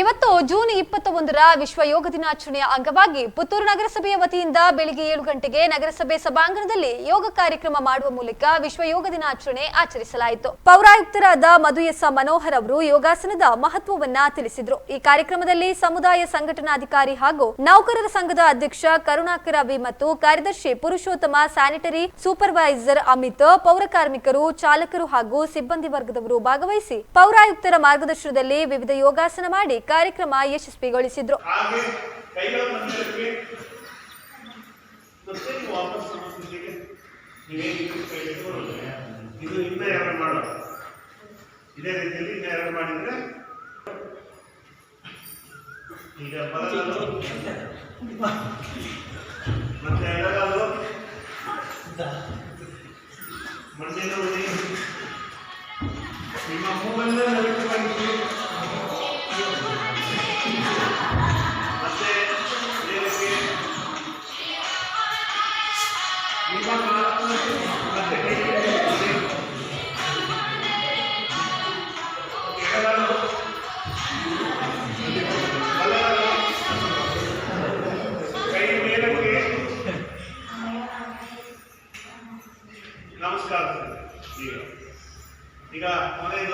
ಇವತ್ತು ಜೂನ್ ಇಪ್ಪತ್ತ ಒಂದರ ವಿಶ್ವ ಯೋಗ ದಿನಾಚರಣೆಯ ಅಂಗವಾಗಿ ಪುತ್ತೂರು ನಗರಸಭೆಯ ವತಿಯಿಂದ ಬೆಳಿಗ್ಗೆ ಏಳು ಗಂಟೆಗೆ ನಗರಸಭೆ ಸಭಾಂಗಣದಲ್ಲಿ ಯೋಗ ಕಾರ್ಯಕ್ರಮ ಮಾಡುವ ಮೂಲಕ ವಿಶ್ವ ಯೋಗ ದಿನಾಚರಣೆ ಆಚರಿಸಲಾಯಿತು. ಪೌರಾಯುಕ್ತರಾದ ಮಧು ಎಸ್ ಮನೋಹರ್ ಅವರು ಯೋಗಾಸನದ ಮಹತ್ವವನ್ನ ತಿಳಿಸಿದ್ರು. ಈ ಕಾರ್ಯಕ್ರಮದಲ್ಲಿ ಸಮುದಾಯ ಸಂಘಟನಾಧಿಕಾರಿ ಹಾಗೂ ನೌಕರರ ಸಂಘದ ಅಧ್ಯಕ್ಷ ಕರುಣಾಕರ ವಿ ಮತ್ತು ಕಾರ್ಯದರ್ಶಿ ಪುರುಷೋತ್ತಮ, ಸ್ಯಾನಿಟರಿ ಸೂಪರ್ವೈಸರ್ ಅಮಿತ್, ಪೌರ ಕಾರ್ಮಿಕರು, ಚಾಲಕರು ಹಾಗೂ ಸಿಬ್ಬಂದಿ ವರ್ಗದವರು ಭಾಗವಹಿಸಿ ಪೌರಾಯುಕ್ತರ ಮಾರ್ಗದರ್ಶನದಲ್ಲಿ ವಿವಿಧ ಯೋಗಾಸನ ಮಾಡಿ ಕಾರ್ಯಕ್ರಮ ಯಶಸ್ವಿಗೊಳಿಸಿದ್ರು. ಇದು ರೀತಿಯಲ್ಲಿ ಮಣ್ಣಿನ ನಿಮ್ಮ ಮೂಗನ್ನ ನಮಸ್ಕಾರ ಈಗ ಈಗ ಕೊನೆಯದು